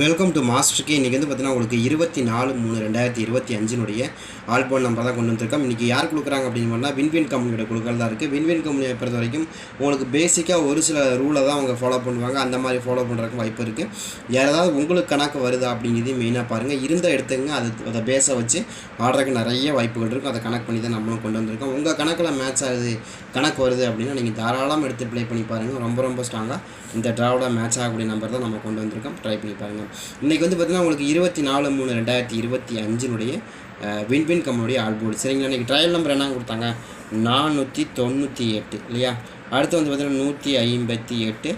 Welcome to மாஸ்டருக்கு இன்றைக்கி வந்து பார்த்தீங்கன்னா உங்களுக்கு இருபத்தி நாலு மூணு ரெண்டாயிரத்தி இருபத்தி அஞ்சினுடைய ஆல்போன் நம்பர் தான் கொண்டு வந்திருக்கோம். இன்றைக்கி யார் கொடுக்குறாங்க அப்படின்னு பண்ணால் வின்வின் கம்பெனியோட கொடுக்கறதா இருக்குது வின்வின் கம்பெனியை பொறுத்த வரைக்கும் உங்களுக்கு பேசிக்காக ஒரு சில ரூலை தான் அவங்க ஃபாலோ பண்ணுவாங்க. அந்த மாதிரி ஃபாலோ பண்ணுறதுக்கு வாய்ப்பு இருக்குது யாராவது உங்களுக்கு கணக்கு வருதா அப்படிங்கிறதையும் மெயினாக பாருங்கள் இருந்த எடுத்துங்க. அது அதை பேச வச்சு ஆடுறதுக்கு நிறைய வாய்ப்புகள் இருக்கும் அதை கணக்கு பண்ணி தான் நம்மளும் கொண்டு வந்திருக்கோம். உங்கள் கணக்கில் மேட்ச் ஆகுது கணக்கு வருது அப்படின்னா நீங்கள் தாராளமாக எடுத்து ப்ளே பண்ணி பாருங்கள் ரொம்ப ரொம்ப ஸ்ட்ராங்காக இந்த ட்ராவோட மேட்ச் ஆகக்கூடிய நம்பர் தான் நம்ம கொண்டு வந்திருக்கோம். ட்ரை பண்ணி பாருங்கள் இன்றைக்கி வந்து பார்த்திங்கன்னா உங்களுக்கு இருபத்தி நாலு மூணு ரெண்டாயிரத்தி இருபத்தி அஞ்சினுடைய வின்வின் கம்பெனியுடைய ஆல்போர்டு சரிங்களா? இன்றைக்கி ட்ரையல் நம்பர் என்ன கொடுத்தாங்க? நானூற்றி தொண்ணூற்றி எட்டு இல்லையா? அடுத்து வந்து பார்த்திங்கன்னா நூற்றி ஐம்பத்தி எட்டு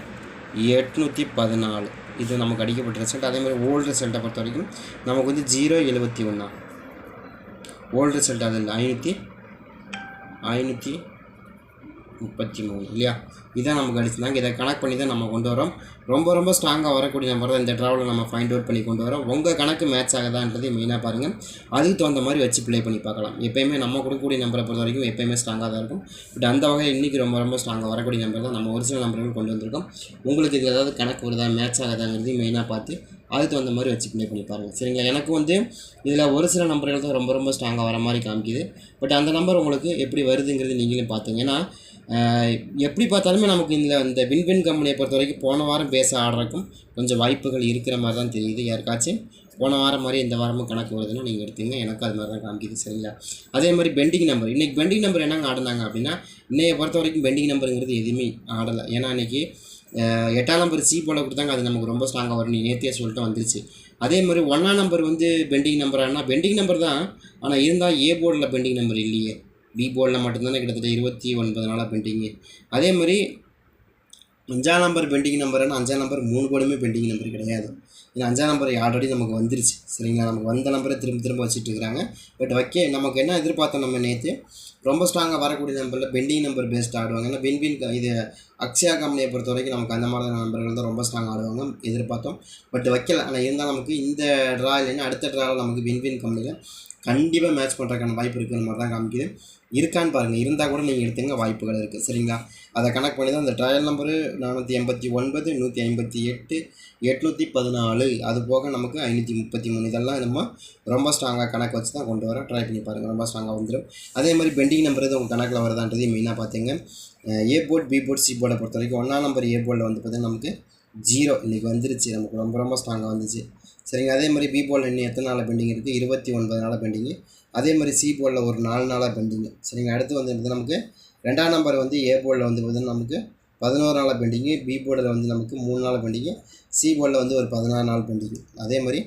எட்நூற்றி பதினாலு. இது நமக்கு அடிக்கப்பட்ட ரிசல்ட் அதே மாதிரி ஓல்டு ரிசல்ட்டை பொறுத்த வரைக்கும் நமக்கு வந்து ஜீரோ எழுபத்தி ஒன்றா ஓல்டு ரிசல்ட் அது இல்லை. ஐநூற்றி ஐநூற்றி முப்பத்தி மூணு இல்லையா? இதான் நமக்கு அடிச்சிருந்தாங்க இதை கனெக்ட் பண்ணி தான் நம்ம கொண்டு வரோம். ரொம்ப ரொம்ப ஸ்ட்ராங்காக வரக்கூடிய நம்பர் தான் இந்த ட்ராவலில் நம்ம ஃபைண்ட் அவுட் பண்ணி கொண்டு வரோம். உங்கள் கணக்கு மேட்ச் ஆகுதான்றதை மெயினாக பாருங்கள் அதுக்கு தகுந்த மாதிரி வச்சு ப்ளே பண்ணி பார்க்கலாம். எப்பயுமே நம்ம கொடுக்கக்கூடிய நம்பரை பொறுத்த வரைக்கும் எப்போயுமே ஸ்ட்ராங்காக தான் இருக்கும். பட் அந்த வகையில் இன்றைக்கி ரொம்ப ரொம்ப ஸ்ட்ராங்காக வரக்கூடிய நம்பர் தான் நம்ம ஒரிஜினல் நம்பர்கள் கொண்டு வந்திருக்கோம். உங்களுக்கு இது ஏதாவது கணக்கு வருதா மேட்ச் ஆகுதாங்கிறதையும் மெயினாக பார்த்து அதுக்கு தகுந்த மாதிரி வச்சு ப்ளே பண்ணி பாருங்கள் சரிங்களா? எனக்கு வந்து இதில் ஒரு சில நம்பர்கள் தான் ரொம்ப ரொம்ப ஸ்ட்ராங்காக வர மாதிரி காமிக்குது. பட் அந்த நம்பர் உங்களுக்கு எப்படி வருதுங்கிறது நீங்களும் பார்த்துங்க. ஏன்னா எப்படி பார்த்தாலுமே நமக்கு இந்த இந்த வின்வின் கம்பெனியை பொறுத்த வரைக்கும் போன வாரம் பேச ஆடுறதுக்கும் கொஞ்சம் வாய்ப்புகள் இருக்கிற மாதிரி தான் தெரியுது. யாருக்காச்சும் போன வாரம் மாதிரி இந்த வாரமும் கணக்கு வருதுன்னா நீங்கள் எடுத்தீங்கன்னா எனக்கு அது மாதிரி தான் காமிக்குது சரிங்களா? அதே மாதிரி பெண்டிங் நம்பர். இன்றைக்கி பெண்டிங் நம்பர் என்னங்க ஆடினாங்க அப்படின்னா இன்னையை பொறுத்த வரைக்கும் பெண்டிங் நம்பருங்கிறது எதுவுமே ஆடலை. ஏன்னா இன்றைக்கி எட்டாம் நம்பர் சி போல கொடுத்தாங்க. அது நமக்கு ரொம்ப ஸ்ட்ராங்காக வரும் நீ நேத்தியே சொல்லிட்டு வந்துருச்சு. அதே மாதிரி ஒன்றாம் நம்பர் வந்து பெண்டிங் நம்பர்? ஆனால் பெண்டிங் நம்பர் தான். ஆனால் இருந்தால் ஏ போர்டில் பெண்டிங் நம்பர் இல்லையே. பி போர்டில் மட்டும்தானே கிட்டத்தட்ட இருபத்தி ஒன்பது நாளாக பெண்டிங்கு அதே மாதிரி அஞ்சாம் நம்பர் பெண்டிங் நம்பர்னா அஞ்சாம் நம்பர் மூணு கோடுமே பெண்டிங் நம்பர் கிடையாது. ஏன்னா அஞ்சாம் நம்பர் ஆல்ரெடி நமக்கு வந்துருச்சு. சரிங்களா? நமக்கு வந்த நம்பரை திரும்ப திரும்ப வச்சுட்டு இருக்கிறாங்க. பட் ஓகே நமக்கு என்ன எதிர்பார்த்தோம் நம்ம நேற்று ரொம்ப ஸ்ட்ராங்காக வரக்கூடிய நம்பரில் பெண்டிங் நம்பர் பேஸ்ட் ஆடுவாங்க. ஏன்னா வின்வின் இது அக்ஷயா கம்பெனியை பொறுத்த வரைக்கும் நமக்கு அந்த மாதிரியான நம்பர்கள் தான் ரொம்ப ஸ்ட்ராங் ஆடுவாங்க. எதிர்பார்த்தோம். பட் வைக்கல. ஆனால் இருந்தால் நமக்கு இந்த ட்ரா இல்லைன்னா அடுத்த ட்ராவில் நமக்கு வின்வின் கம்பெனியில் கண்டிப்பாக மேட்ச் பண்ணுறதுக்கான வாய்ப்பு இருக்கிற மாதிரி தான் காமிக்குது. இருக்கான்னு பாருங்கள் இருந்தால் கூட நீங்கள் எடுத்துங்க வாய்ப்புகள் இருக்குது சரிங்களா? அதை கனெக்ட் பண்ணி தான் அந்த ட்ரையல் நம்பரு நானூற்றி எண்பத்தி ஒன்பது நூற்றி ஐம்பத்தி எட்டு எட்நூற்றி பதினாலு அது போக நமக்கு ஐநூற்றி முப்பத்தி மூணு. இதெல்லாம் நம்ம ரொம்ப ஸ்ட்ராங்காக கணக்கு வச்சு தான் கொண்டு வர ட்ரை பண்ணி பாருங்கள் ரொம்ப ஸ்ட்ராங்காக வந்துடும் அதே மாதிரி பெண்டிங் நம்பர் இது உங்கள் கணக்கில் வருதான்றதையும் மெயினாக பார்த்தீங்க A board B board C போர்டை பொறுத்த வரைக்கும் ஒன்றாம் நம்பர் ஏ போர்டில் வந்து பார்த்தீங்கன்னா நமக்கு ஜீரோ இன்றைக்கி வந்துருச்சு. நமக்கு ரொம்ப ரொம்ப ஸ்ட்ராங்காக வந்துச்சு. சரிங்க அதே மாதிரி பி போர்டில் இன்னும் எத்தனை நாளாக பெண்டிங் இருக்குது இருபத்தி ஒன்பது நாளாக பெண்டிங்கு அதே மாதிரி சி போர்டில் ஒரு நாலு நாளாக பெண்டிங்கு சரிங்க அடுத்து வந்து நமக்கு ரெண்டாம் நம்பர் வந்து ஏ போர்டில் வந்து பார்த்தீங்கன்னா நமக்கு பதினோரு நாளாக பெண்டிங்கு பி போர்டில் வந்து நமக்கு மூணு நாள் பெண்டிங்கு சி போர்டில் வந்து ஒரு பதினாறு நாள் பெண்டிங்கு அதே மாதிரி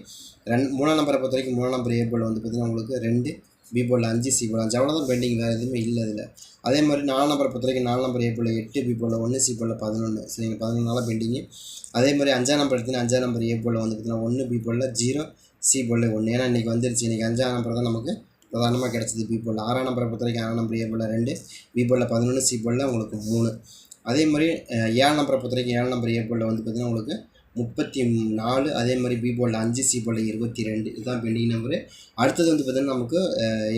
ரெண்டு மூணாம் நம்பரை பொறுத்த வரைக்கும் மூணாம் நம்பர் ஏ போர்டில் வந்து பார்த்திங்கன்னா உங்களுக்கு ரெண்டு பி போர்டில் அஞ்சு சி போர்டில் அஞ்சு. அவ்வளோதான் பெண்டிங் வேறு எதுவுமே இல்லை இதில் அதே மாதிரி நாலு நம்பரை பொறுத்த வரைக்கும் நாலு நம்பர் ஏ போர்டில் எட்டு பி போர்டில் ஒன்று சி போர்டில் பதினொன்று சரிங்க பதினொன்று நாளாக பெண்டிங்கு அதே மாதிரி அஞ்சாம் நம்பர் எடுத்தீங்கன்னா அஞ்சாம் நம்பர் ஏ போர்டில் வந்து பார்த்தீங்கன்னா ஒன்று பி போர்டில் ஜீரோ சி போர்டில் ஒன்று ஏன்னா இன்றைக்கி வந்துருச்சு. இன்றைக்கி அஞ்சாம் நம்பர் தான் நமக்கு பிரதானமாக கிடச்சிது பி போர்டில் ஆறாம் நம்பரை பொறுத்த வரைக்கும் ஆறாம் நம்பர் ஏ போர்டில் ரெண்டு பி போர்டில் பதினொன்று சி போர்டில் உங்களுக்கு மூணு. அதே மாதிரி ஏழு நம்பரை பொறுத்த வரைக்கும் ஏழு நம்பர் ஏ போர்டில் வந்து பார்த்திங்கன்னா உங்களுக்கு முப்பத்தி நாலு அதே மாதிரி பி போர்டில் அஞ்சு சி போர்டில் இருபத்தி ரெண்டு இதுதான் பெண்டிங் நம்பரு அடுத்தது வந்து பார்த்திங்கன்னா நமக்கு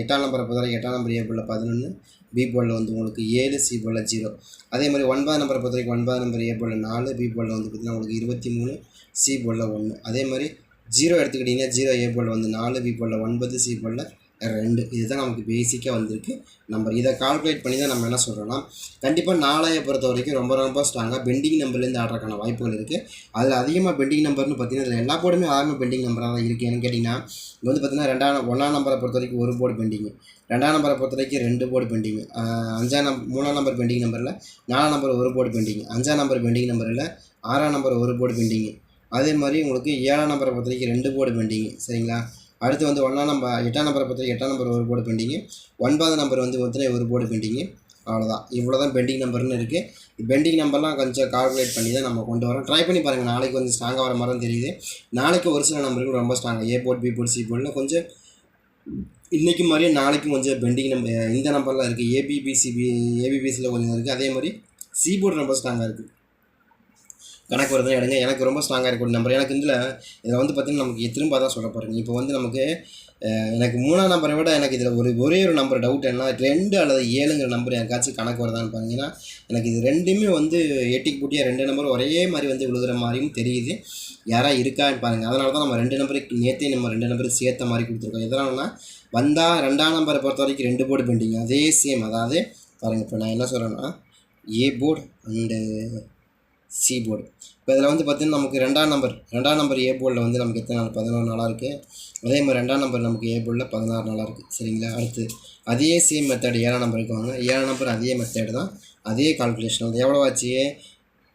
எட்டாம் நம்பரை பொறுத்த எட்டாம் நம்பர் ஏ போர்டில் பதினொன்று பி போர்டில் வந்து உங்களுக்கு ஏழு சி போர்டில் ஜீரோ அதே மாதிரி ஒன்பதாம் நம்பரை பொறுத்த வரைக்கும் ஒன்பதாம் நம்பர் ஏ போர்டில் நாலு பி போர்டில் வந்து பார்த்திங்கன்னா உங்களுக்கு இருபத்தி மூணு சி போர்டில் ஒன்று அதே மாதிரி ஜீரோ எடுத்துக்கிட்டிங்கன்னா ஜீரோ ஏ போர்டில் வந்து நாலு பி போர்டில் ஒன்பது சி போர்டில் ரெண்டு. இதுதான் நமக்கு பேசிக்காக வந்திருக்கு. நம்பர் இதை கால்குலேட் பண்ணி தான் நம்ம என்ன சொல்கிறோன்னா கண்டிப்பாக நாளையை பொறுத்த வரைக்கும் ரொம்ப ரொம்ப ஸ்ட்ராங்காக பெண்டிங் நம்பர்லேருந்து ஆடுறதுக்கான வாய்ப்புகள் இருக்குது அதில் அதிகமாக பெண்டிங் நம்பர்னு பார்த்தீங்கன்னா இதில் எல்லா போர்டுமே ஆரம்ப பெண்டிங் நம்பராக தான் இருக்குது ஏன்னு கேட்டிங்கன்னா இது வந்து பார்த்தீங்கன்னா ரெண்டாம் ஒன்றாம் நம்பரை பொறுத்த வரைக்கும் ஒரு போர்டு பெண்டிங்கு ரெண்டாம் நம்பரை பொறுத்த வரைக்கும் ரெண்டு போர்டு பெண்டிங்கு அஞ்சாம் நம் மூணாம் நம்பர் பெண்டிங் நம்பரில் நாலாம் நம்பர் ஒரு போர்டு பெண்டிங் அஞ்சாம் நம்பர் பெண்டிங் நம்பரில் ஆறாம் நம்பர் ஒரு போர்டு பெண்டிங்கு அதே மாதிரி உங்களுக்கு ஏழாம் நம்பரை பொறுத்த வரைக்கும் ரெண்டு போர்டு பெண்டிங்கு சரிங்களா? அடுத்து வந்து ஒன்றாம் நம்பர் எட்டாம் நம்பரை பொறுத்த எட்டாம் நம்பர் ஒரு போர்டு பெண்டிங்கு ஒன்பதாம் நம்பர் வந்து பார்த்தீங்கன்னா ஒரு போர்டு பெண்டிங்கு அவ்வளோதான் இவ்வளோ தான் பெண்டிங் நம்பர்னு இருக்குது பெண்டிங் நம்பர்லாம் கொஞ்சம் கால்குலேட் பண்ணி தான் நம்ம கொண்டு வரோம். ட்ரை பண்ணி பாருங்கள் நாளைக்கு கொஞ்சம் ஸ்ட்ராங்காக வர மாதிரி தான் தெரியுது. நாளைக்கு ஒரு சில நம்பருக்கு ரொம்ப ஸ்ட்ராங்காக A board B board C போர்ட்னு கொஞ்சம் இன்றைக்கி மாதிரியே நாளைக்கும் கொஞ்சம் பெண்டிங் நம்பர் இந்த நம்பர்லாம் இருக்குது ஏபிபிசிபி ஏபிபிசியில் கொஞ்சம் இருக்குது அதே மாதிரி சி போர்ட் ரொம்ப ஸ்ட்ராங்காக இருக்குது கணக்கு வருதுன்னு எடுங்க எனக்கு ரொம்ப ஸ்ட்ராங்காக இருக்கக்கூடிய நம்பர் எனக்கு இதில் இதில் வந்து பார்த்திங்கன்னா நமக்கு திரும்ப தான் சொல்ல போகிறேங்க இப்போ வந்து நமக்கு எனக்கு மூணாம் நம்பரை விட எனக்கு இதில் ஒரு ஒரே ஒரு நம்பர் டவுட் என்ன ரெண்டு அல்லது ஏழுங்கிற நம்பர் எனக்காச்சும் கணக்கு வருதான்னு பார்த்தீங்கன்னா எனக்கு இது ரெண்டுமே வந்து எட்டிக்கு போட்டியாக ரெண்டு நம்பர் ஒரே மாதிரி வந்து விழுகிற மாதிரியும் தெரியுது. யாராக இருக்கான்னு பாருங்கள் அதனால தான் நம்ம ரெண்டு நம்பருக்கு நேற்றே நம்ம ரெண்டு நம்பருக்கு சேர்த்த மாதிரி கொடுத்துருக்கோம். எதனாலனா வந்தால் ரெண்டாம் நம்பரை பொறுத்த வரைக்கும் ரெண்டு போர்டு பெண்டிங் அதே சேம் அதாவது பாருங்கள் இப்போ நான் என்ன சொல்கிறேன்னா A board and C board இப்போ இதில் வந்து பார்த்திங்கன்னா நமக்கு ரெண்டாம் நம்பர் ரெண்டாம் நம்பர் ஏ போர்டில் வந்து நமக்கு எத்தனை நாள்? பதினோரு நாளாக இருக்குது அதே மாதிரி ரெண்டாம் நம்பர் நமக்கு ஏ போர்டில் பதினாறு நாளாக இருக்குது சரிங்களா? அடுத்து அதே சேம் மெத்தட் ஏழாம் நம்பருக்கு வாங்க. ஏழாம் நம்பர் அதே மெத்தட் தான். அதே கால்குலேஷன் அது எவ்வளோ ஆச்சு?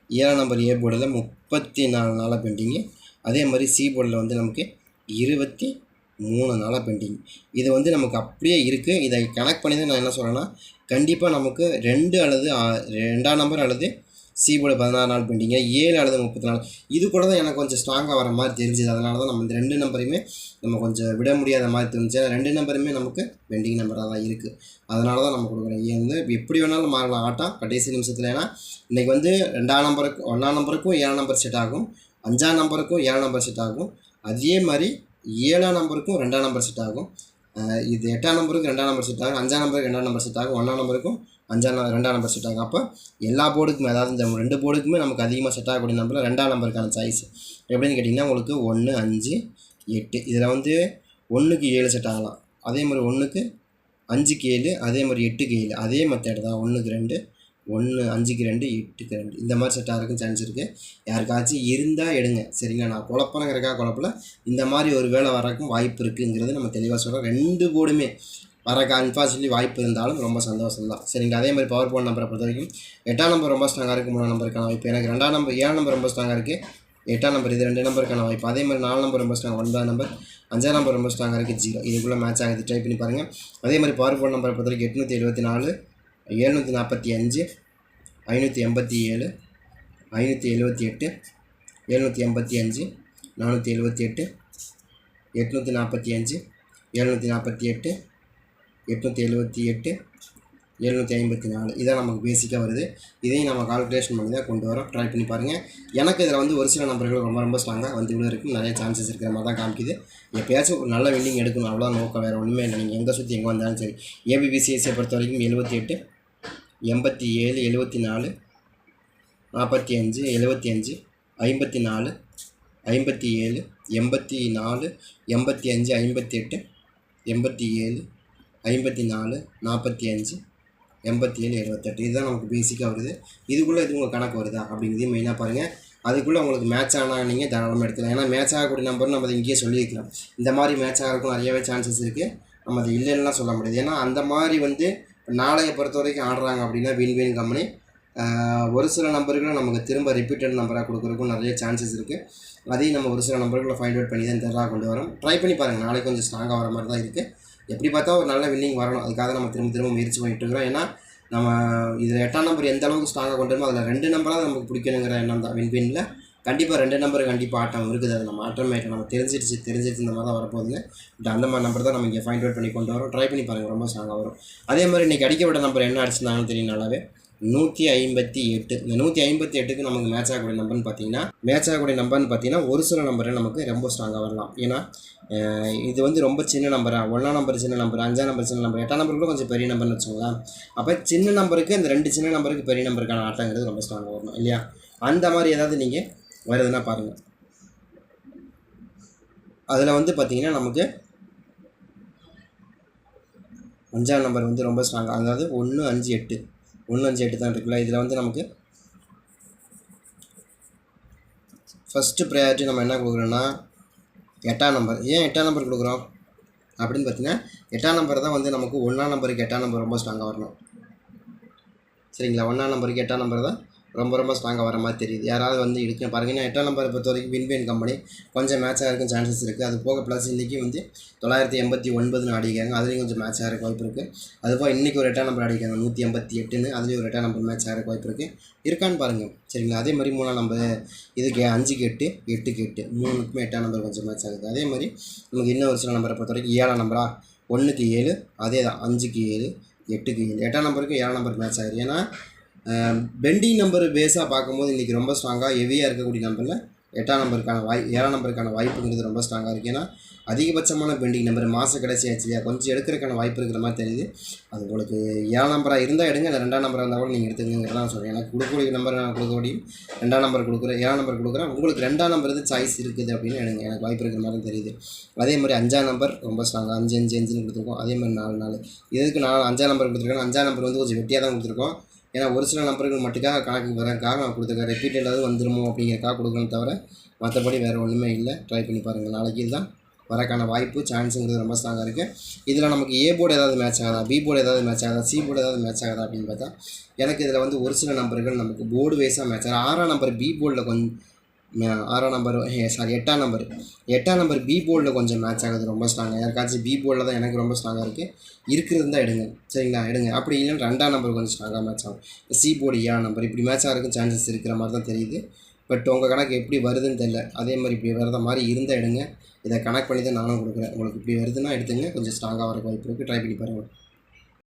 ஏழாம் நம்பர் ஏ போர்டில் முப்பத்தி நாலு நாளாக பெண்டிங்கு அதே மாதிரி சி போர்டில் வந்து நமக்கு இருபத்தி மூணு நாளாக பெண்டிங் இது வந்து நமக்கு அப்படியே இருக்குது இதை கனெக்ட் பண்ணி தான் நான் என்ன சொல்கிறேன்னா கண்டிப்பாக நமக்கு ரெண்டு அல்லது ரெண்டாம் நம்பர் அல்லது சி போர்டு பதினாறு நாள் பெண்டிங்க ஏழு அல்லது முப்பத்தி நாலு இது கூட தான் எனக்கு கொஞ்சம் ஸ்ட்ராங்காக வர மாதிரி தெரிஞ்சுது. அதனால தான் நம்ம இந்த ரெண்டு நம்பரையுமே நம்ம கொஞ்சம் விட முடியாத மாதிரி தெரிஞ்சு ரெண்டு நம்பருமே நமக்கு பெண்டிங் நம்பராக தான் இருக்குது அதனால தான் நம்ம கொடுக்குறோம். ஏன் வந்து எப்படி வேணாலும் மாறலாம். ஆட்டம் கடைசி நிமிஷத்தில் ஏன்னா இன்றைக்கி வந்து ரெண்டாம் நம்பருக்கு ஒன்றாம் நம்பருக்கும் ஏழாம் நம்பர் செட் ஆகும். அஞ்சாம் நம்பருக்கும் ஏழாம் நம்பர் செட் ஆகும். அதே மாதிரி ஏழாம் நம்பருக்கும் ரெண்டாம் நம்பர் செட் ஆகும். இது எட்டாம் நம்பருக்கு ரெண்டாம் நம்பர் செட் ஆகும். அஞ்சாம் நம்பருக்கு ரெண்டாம் நம்பர் செட் ஆகும். ஒன்றாம் நம்பருக்கும் அஞ்சாம் ரெண்டாம் நம்பர் செட் ஆகும். அப்போ எல்லா போர்டுக்குமே அதாவது இந்த ரெண்டு போர்டுக்குமே நமக்கு அதிகமாக செட் ஆகக்கூடிய நம்பரில் ரெண்டாம் நம்பருக்கான சாய்ஸ் எப்படின்னு கேட்டிங்கன்னா உங்களுக்கு ஒன்று அஞ்சு எட்டு. இதில் வந்து ஒன்றுக்கு ஏழு செட் ஆகலாம். அதே மாதிரி ஒன்றுக்கு அஞ்சுக்கு ஏழு அதே மாதிரி எட்டுக்கு ஏழு. அதே மெத்தேடு தான். ஒன்றுக்கு ரெண்டு ஒன்று அஞ்சுக்கு ரெண்டு எட்டுக்கு ரெண்டு. இந்த மாதிரி செட் ஆகிறதுக்கும் சான்ஸ் இருக்குது யாருக்காச்சும் இருந்தால் எடுங்க. சரிங்களா? நான் குழப்பணுங்கிறக்காக குழப்பில். இந்த மாதிரி ஒரு வேலை வரக்கும் வாய்ப்பு இருக்குங்கிறது நம்ம தெளிவாக சொல்கிறோம் ரெண்டு போர்டுமே வரக்கு அன்ஃபார்ச்சுனேட்லி வாய்ப்பு இருந்தாலும் ரொம்ப சந்தோஷம் தான் சரிங்களா? அதே மாதிரி பவர் போன் நம்பரை பொறுத்த வரைக்கும் எட்டாம் நம்பர் ரொம்ப ஸ்ட்ராங்காக இருக்குது மூணாம் நம்பருக்கான வாய்ப்பு. எனக்கு ரெண்டாம் நம்பர் ஏழாம் நம்பர் ரொம்ப ஸ்ட்ராங்காக இருக்குது எட்டாம் நம்பர் இது ரெண்டு நம்பருக்கான வாய்ப்பு. அதே மாதிரி நாலு நம்பர் ரொம்ப ஸ்ட்ராங் ஒன்பதாம் நம்பர் அஞ்சாம் நம்பர் ரொம்ப ஸ்ட்ராங்காக இருக்குது ஜீரோ இதுக்குள்ளே மேட்ச் ஆகுது. ட்ரை பண்ணி பாருங்கள் அதே மாதிரி பவர் போன் நம்பரை பொறுத்த வரைக்கும் எட்நூற்றி எழுபத்தி நாலு எழுநூற்றி நாற்பத்தி அஞ்சு ஐநூற்றி எண்பத்தி ஏழு ஐநூற்றி எழுபத்தி எட்டு எழுநூற்றி எண்பத்தி அஞ்சு நானூற்றி எழுபத்தி எட்டு எட்நூற்றி நாற்பத்தி அஞ்சு எழுநூற்றி நாற்பத்தி எட்டு எட்நூற்றி எழுபத்தி எட்டு எழுநூற்றி ஐம்பத்தி நாலு. இதான் நமக்கு பேசிக்காக வருது. இதையும் நம்ம கால்குலேஷன் பண்ணி தான் கொண்டு வரோம். ட்ரை பண்ணி பாருங்கள் எனக்கு இதில் வந்து ஒரு சில நம்பர்கள் ரொம்ப ரொம்ப ஸ்ட்ராங்காக வந்து இவ்வளோ இருக்கும் நிறைய சான்சஸ் இருக்கிற மாதிரி தான் காமிக்குது. எப்போயாச்சும் ஒரு நல்ல வின்னிங் எடுக்கணும். அவ்வளோ நோக்கம். வேறு ஒன்றுமே இல்லை. நீங்கள் எங்கே சுற்றி எங்கே வந்தாலும் சரி. ஏபிபிசிஎஸ்சியை பொறுத்த வரைக்கும் எழுபத்தி எட்டு எண்பத்தி ஏழு எழுபத்தி நாலு நாற்பத்தி அஞ்சு எழுபத்தி அஞ்சு ஐம்பத்தி நாலு ஐம்பத்தி ஏழு எண்பத்தி நாலு எண்பத்தி அஞ்சு ஐம்பத்தி எட்டு எண்பத்தி ஏழு ஐம்பத்தி நாலு நாற்பத்தி அஞ்சு எண்பத்தி ஏழு எழுபத்தெட்டு இதுதான் நமக்கு பேசிக்காக வருது. இதுக்குள்ளே இது உங்களுக்கு கணக்கு வருதா அப்படிங்கிறதையும் மெயினாக பாருங்கள் அதுக்குள்ளே உங்களுக்கு மேட்ச் ஆனால் நீங்கள் தாராளமாக எடுக்கலாம் ஏன்னா மேட்ச் ஆகக்கூடிய நம்பர் நம்ம அதை இங்கேயே சொல்லியிருக்கலாம். இந்த மாதிரி மேட்ச் ஆகிறதுக்கும் நிறையவே சான்சஸ் இருக்குது நம்ம அது இல்லைன்னுலாம் சொல்ல முடியாது. ஏன்னா அந்த மாதிரி வந்து நாளைய பொறுத்த வரைக்கும் ஆடுறாங்க அப்படின்னா வின் வின் கம்பெனி ஒரு சில நம்பர்களை நமக்கு திரும்ப ரிப்பீட்டட் நம்பராக கொடுக்குறதுக்கும் நிறைய சான்சஸ் இருக்குது அதையும் நம்ம ஒரு சில நம்பர்களை ஃபைண்ட் அவுட் பண்ணி தான் தெரியலாக கொண்டு வரோம். ட்ரை பண்ணி பாருங்கள் நாளைக்கு கொஞ்சம் ஸ்ட்ராங்காக வர மாதிரி தான் இருக்குது எப்படி பார்த்தா ஒரு நல்ல வின்னிங் வரணும். அதுக்காக நம்ம திரும்ப திரும்ப முயற்சி பண்ணிட்டு இருக்கிறோம். ஏன்னா நம்ம இதில் எட்டாம் நம்பர் எந்த அளவுக்கு ஸ்ட்ராங்காக கொண்டு வரமோ அதில் ரெண்டு நம்பராக நமக்கு பிடிக்கணுங்கிற எண்ணம் தான். வின் வின்னில் கண்டிப்பாக ரெண்டு நம்பர் கண்டிப்பாக ஆட்டம் இருக்குது. அது நம்ம ஆட்டோமேட்டிக் நம்ம தெரிஞ்சிடுச்சு தெரிஞ்சிடுச்சு இந்த மாதிரி தான் வரப்போகுதுங்க பட் அந்த மாதிரி நம்பர் தான் நம்ம இங்கே ஃபைண்ட் அவுட் பண்ணி கொண்டு வரோம். ட்ரை பண்ணி பாருங்கள் ரொம்ப ஸ்ட்ராங்காக வரும். அதே மாதிரி இன்றைக்கி அடிக்கப்பட்ட நம்பர் என்ன அடிச்சிருந்தாங்கன்னு தெரியும் நல்லாவே நூற்றி ஐம்பத்தி எட்டு. இந்த நூற்றி ஐம்பத்தி எட்டுக்கு நமக்கு மேட்ச் ஆகக்கூடிய நம்பர்னு பார்த்தீங்கன்னா மேட்ச் ஆகக்கூடிய நம்பர்னு பார்த்தீங்கன்னா ஒரு சில நம்பரை நமக்கு ரொம்ப ஸ்ட்ராங்காக வரலாம். ஏன்னா இது வந்து ரொம்ப சின்ன நம்பரா ஒன்றாம் நம்பர் சின்ன நம்பர் அஞ்சாம் நம்பர் சின்ன நம்பர் எட்டாம் நம்பர் கூட கொஞ்சம் பெரிய நம்பர்னு வச்சுக்கோங்களேன். அப்போ சின்ன நம்பருக்கு இந்த ரெண்டு சின்ன நம்பருக்கு பெரிய நம்பருக்கான ஆட்டங்கிறது ரொம்ப ஸ்ட்ராங்காக வரணும் இல்லையா? அந்த மாதிரி ஏதாவது நீங்கள் வருதுன்னா பாருங்கள் அதில் வந்து பார்த்திங்கன்னா நமக்கு அஞ்சாம் நம்பர் வந்து ரொம்ப ஸ்ட்ராங்காக அதாவது ஒன்று அஞ்சு எட்டு. ஒன்று அஞ்சு எட்டு தான் இருக்குல்ல? இதில் வந்து நமக்கு ஃபஸ்ட்டு ப்ரையாரிட்டி நம்ம என்ன கொடுக்குறோன்னா எட்டாம் நம்பர் ஏன் எட்டாம் நம்பர் கொடுக்குறோம்? அப்படின்னு பார்த்தீங்கன்னா எட்டாம் நம்பர் தான் வந்து நமக்கு ஒன்றாம் நம்பருக்கு எட்டாம் நம்பர் ரொம்ப ஸ்ட்ராங்காக வரணும். சரிங்களா? ஒன்றாம் நம்பருக்கு எட்டாம் நம்பர் தான் ரொம்ப ரொம்ப ஸ்ட்ராங்காக வர மாதிரி தெரியுது. யாராவது வந்து இருக்கு பாருங்க ஏன்னா எட்டாம் நம்பரை பொறுத்த வரைக்கும் வின்வின் கம்பெனி கொஞ்சம் மேட்ச் இருக்கும் சான்சஸ் இருக்குது அது போக ப்ளஸ் இன்றைக்கி வந்து தொள்ளாயிரத்தி எண்பத்தி ஒன்பதுன்னு ஆடிக்காங்க அதுலேயும் கொஞ்சம் மேட்ச் ஆகிறதுக்கு வாய்ப்பு இருக்குது அதுபோல் இன்றைக்கி ஒரு எட்டாம் நம்பர் ஆடிக்காங்க நூற்றி எண்பத்தி எட்டுன்னு. அதுலேயும் ஒரு எட்டாம் நம்பர் மேட்ச் ஆகிறதுக்கு வாய்ப்பு இருக்குது இருக்கான்னு பாருங்கள் சரிங்களா? அதே மாதிரி மூணாம் நம்பர் இதுக்கு அஞ்சுக்கு எட்டு எட்டுக்கு எட்டு மூணுக்குமே எட்டாம் நம்பர் கொஞ்சம் மேட்ச் ஆகுது. அதே மாதிரி நமக்கு இன்னும் ஒரு சில நம்பரை பொறுத்த வரைக்கும் ஏழாம் நம்பரா ஒன்றுக்கு ஏழு அதே தான் அஞ்சுக்கு ஏழு எட்டுக்கு ஏழு. எட்டாம் நம்பருக்கு ஏழாம் நம்பர் மேட்ச் ஆகுது. ஏன்னா பெண்டிங் நம்பர் பேஸாக பார்க்கும்போது இன்றைக்கி ரொம்ப ஸ்ட்ராங்காக ஹெவியாக இருக்கக்கூடிய நம்பரில் எட்டாம் நம்பருக்கான வாய் ஏழாம் நம்பருக்கான வாய்ப்புங்கிறது ரொம்ப ஸ்ட்ராங்காக இருக்குது ஏன்னா அதிகபட்சமான பெண்டிங் நம்பர் மாதம் கடைசி ஆச்சு இல்லையா? கொஞ்சம் எடுக்கிறதுக்கான வாய்ப்பு இருக்கிற மாதிரி தெரியுது. அது உங்களுக்கு ஏழாம் நம்பராக இருந்தால் எடுங்க இல்லை ரெண்டாம் நம்பராக இருந்தால் கூட நீங்கள் எடுத்துங்கிறத நான் சொல்கிறேன் எனக்கு கொடுக்கக்கூடிய நம்பர் நான் கொடுக்கக்கூடியும் ரெண்டாம் நம்பர் கொடுக்குறேன் ஏழாம் நம்பர் கொடுக்குறேன். உங்களுக்கு ரெண்டாம் நம்பர் இது சாய்ஸ் இருக்குது அப்படின்னு எடுங்க. எனக்கு வாய்ப்பு இருக்கிற மாதிரி தெரியுது. அதே மாதிரி அஞ்சாம் நம்பர் ரொம்ப ஸ்ட்ராங்காக அஞ்சு அஞ்சு அஞ்சுன்னு கொடுத்துருக்கோம். அதே மாதிரி நாலு நாலு. இதுக்கு நாலு அஞ்சாம் நம்பர் கொடுத்துருக்கேன் அஞ்சாம் நம்பர் வந்து கொஞ்சம் வெட்டியாக தான் கொடுத்துருக்கோம். ஏன்னா ஒரு சில நபர்கள் மட்டுக்காக கணக்கு வரக்காக நான் கொடுத்துருக்கேன் ரிப்பீட் ஏதாவது வந்துருமோ அப்படிங்கிறக்காக கொடுக்கணும் தவிர மற்றபடி வேறு ஒன்றுமே இல்லை. ட்ரை பண்ணி பாருங்கள் நாளைக்கு இதுதான் வரக்கான வாய்ப்பு சான்ஸுங்கிறது ரொம்ப ஸ்ட்ராங்காக இருக்குது இதில் நமக்கு ஏ போர்டு ஏதாவது மேட்ச் ஆகுதா? பி போர்டு ஏதாவது மேட்ச் ஆகுதா? சி போர்டு ஏதாவது மேட்ச் ஆகுதா அப்படின்னு பார்த்தா எனக்கு இதில் வந்து ஒரு சில நம்பர்கள் நமக்கு போர்டு வைஸாக மேட்ச் ஆகுது. ஆறாம் நம்பர் பி போர்டில் கொஞ்சம் ஆறாம் நம்பர் சாரி எட்டாம் நம்பர் எட்டாம் நம்பர் பி போர்டில் கொஞ்சம் மேட்ச் ஆகுது ரொம்ப ஸ்ட்ராங்காக யாருக்காச்சும் பி போர்டில் தான் எனக்கு ரொம்ப ஸ்ட்ராங்காக இருக்குது இருக்கிறது தான் எடுங்க. சரிங்களா? எடுங்க. அப்படி இல்லைன்னா ரெண்டாம் நம்பர் கொஞ்சம் ஸ்ட்ராங்காக மேட்ச் ஆகும். சி போர்டு ஏ நம்பர் இப்படி மேட்ச் ஆகிறதுக்கு சான்சஸ் இருக்கிற மாதிரி தான் தெரியுது. பட் உங்கள் கணக்கு எப்படி வருதுன்னு தெரியல. அதே மாதிரி இப்படி வரத மாதிரி இருந்தால் எடுங்க. இதை கனெக்ட் பண்ணி தான் நானும் கொடுக்குறேன். உங்களுக்கு இப்படி வருதுன்னா எடுத்துங்க. கொஞ்சம் ஸ்ட்ராங்காக வர வாய்ப்பு இருக்குது ட்ரை பண்ணி பாருங்கள்